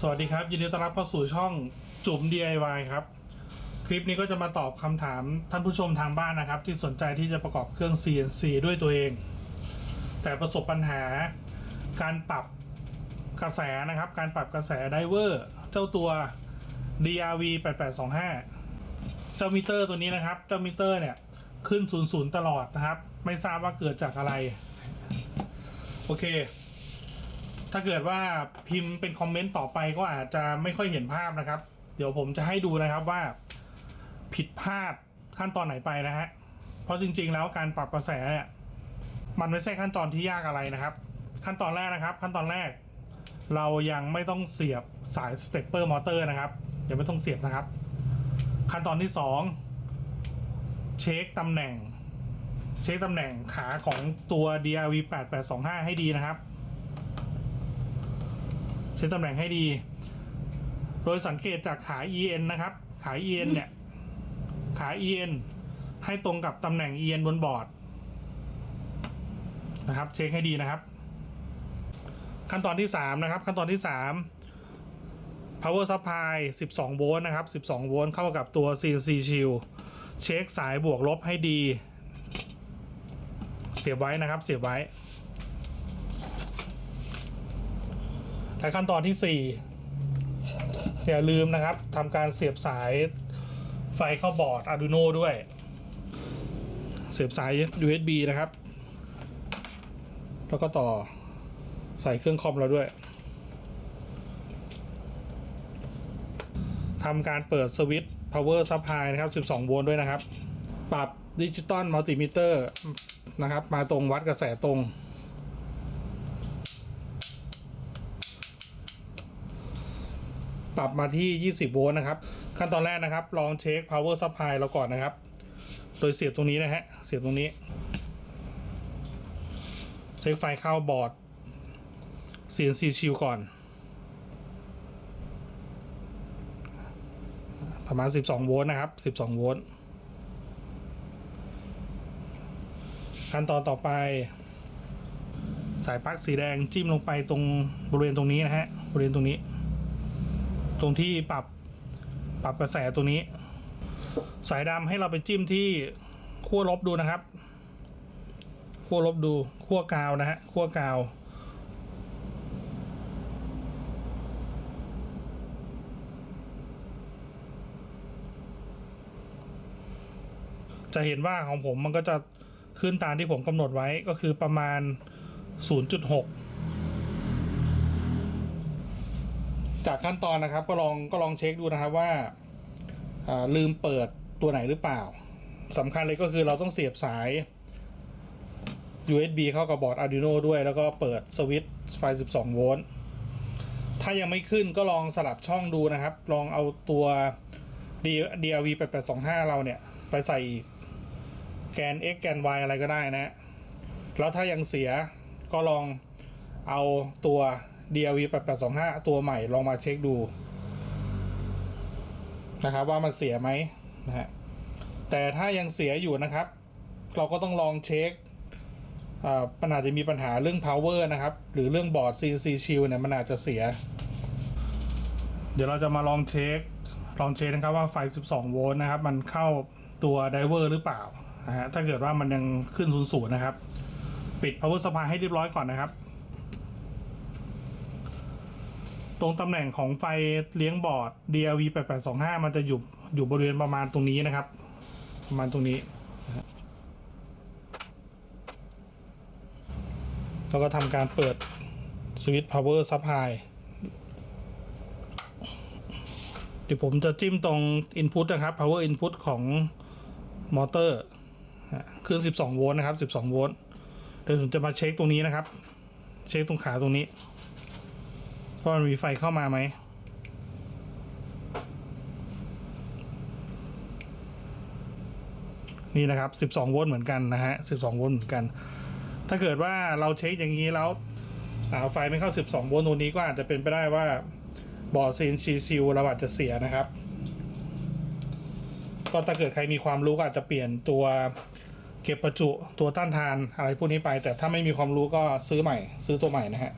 สวัสดีครับ ยินดีต้อนรับเข้าสู่ช่องจุ๋ม DIY ครับ คลิปนี้ก็จะมาตอบคำถามท่านผู้ชมทางบ้านนะครับ ที่สนใจที่จะประกอบเครื่อง CNC ด้วยตัวเอง แต่ประสบปัญหาการปรับกระแสนะครับ การปรับกระแสไดเวอร์เจ้าตัว DRV 8825 เจ้ามิเตอร์ตัวนี้นะครับ เจ้ามิเตอร์เนี่ยขึ้น 00 ตลอดนะครับ ไม่ทราบว่าเกิดจากอะไร โอเค ถ้าเกิดว่าพิมพ์เป็นคอมเมนต์ต่อไปก็อาจจะไม่ค่อยเห็นภาพนะครับ เดี๋ยวผมจะให้ดูนะครับว่าผิดพลาดขั้นตอนไหนไปนะฮะ เพราะจริง ๆ แล้วการปรับกระแสเนี่ยมันไม่ใช่ขั้นตอนที่ยากอะไรนะครับ ขั้นตอนแรกนะครับ ขั้นตอนแรก เรายังไม่ต้องเสียบสายสเตปเปอร์มอเตอร์นะครับยังไม่ต้องเสียบนะครับ ขั้นตอนที่สองเช็คตำแหน่ง เช็คตำแหน่งขาของตัว DRV 8825 ให้ดีนะครับ เช็คตำแหน่งให้ดี โดยสังเกตจากขา EN นะครับ ขา EN เนี่ย ขา EN ให้ตรงกับตำแหน่ง EN บนบอร์ดนะครับ เช็คให้ดีนะครับ ขั้นตอนที่ 3 นะครับ ขั้นตอนที่ 3 power supply 12 โวลต์นะครับ 12 โวลต์เข้ากับตัว CNC shield เช็คสายบวกลบให้ดี เสียบไว้นะครับ เสียบไว้ และขั้นตอนที่ 4 อย่าลืมนะครับทำการเสียบสายไฟเข้าบอร์ด Arduino ด้วย เสียบสาย USB นะครับ แล้วก็ต่อใส่เครื่องคอมเราด้วยทำการเปิดสวิตช์ power supply นะครับ 12 โวลต์ด้วยนะครับ ปรับดิจิตอลมัลติมิเตอร์นะครับ มาตรงวัดกระแสตรง ปรับมาที่ 20 โวลต์นะครับ ขั้นตอนแรกนะครับ ลองเช็ค power supply เราก่อนนะครับ โดยเสียบตรงนี้นะฮะ เสียบตรงนี้ เช็คไฟเข้าบอร์ด CNC shield ก่อน ประมาณ 12 โวลต์นะครับ 12 โวลต์ ขั้นตอนต่อไปสายปลั๊กสีแดงจิ้มลงไปตรงบริเวณตรงนี้นะฮะบริเวณตรงนี้ ตรงที่ปรับปรับกระแสตัวนี้ สายดำให้เราไปจิ้มที่ขั้วลบดูนะครับขั้วลบดูขั้วกาวนะฮะขั้วกาว จะเห็นว่าของผมมันก็จะขึ้นตามที่ผมกำหนดไว้ก็คือประมาณ 0.6 จากขั้นตอนนะครับก็ลองก็ลองเช็คดูนะครับว่าลืมเปิดตัวไหนหรือเปล่าสำคัญเลยก็คือเราต้องเสียบสาย USB เข้ากับบอร์ด Arduino ด้วย แล้วก็เปิดสวิตช์ไฟ 12 โวลต์ถ้ายังไม่ขึ้นก็ลองสลับช่องดูนะครับ ลองเอาตัว DRV 8825 เราเนี่ย ไปใส่แกน X แกน Y อะไรก็ได้นะ แล้วถ้ายังเสียก็ลองเอาตัว DRV 8825 ตัวใหม่ลองมาเช็คดู นะครับ ว่ามันเสียไหมนะฮะแต่ถ้ายังเสียอยู่นะครับ เราก็ต้องลองเช็คอ่ามันอาจจะมีปัญหาเรื่อง power นะครับ หรือเรื่องบอร์ด CNC shield เนี่ยมันอาจจะเสีย เดี๋ยวเราจะมาลองเช็ค ลองเช็คนะครับว่าไฟ 12 โวลต์นะครับ มันเข้าตัวไดเวอร์หรือเปล่านะฮะถ้าเกิดว่ามันยังขึ้นศูนย์นะครับ ปิด power supply ให้เรียบร้อยก่อนนะครับ ตรงตำแหน่งของไฟเลี้ยงบอร์ด DLV 8825 มันจะอยู่อยู่บริเวณประมาณตรงนี้นะครับ ประมาณตรงนี้ แล้วก็ทำการเปิดสวิตช์ power supply เดี๋ยวผมจะจิ้มตรง input นะครับ power input ของมอเตอร์คือง12 โวลต์นะครับ 12 โวลต์เดี๋ยวผมจะมาเช็คตรงนี้นะครับ เช็คตรงขาตรงนี้ ว่ามันมีไฟเข้ามาไหมนี่นะครับ 12 โวลต์เหมือนกันนะฮะ 12 โวลต์เหมือนกัน ถ้าเกิดว่าเราเช็คอย่างนี้แล้วไฟไม่เข้า 12 โวลต์ตรงนี้ก็อาจจะเป็นไปได้ว่าบอร์ดซีนซีซิลเราอาจจะเสียนะครับ ก็ถ้าเกิดใครมีความรู้ก็อาจจะเปลี่ยนตัวเก็บประจุตัวต้านทานอะไรพวกนี้ไป แต่ถ้าไม่มีความรู้ก็ซื้อใหม่ ซื้อตัวใหม่นะฮะ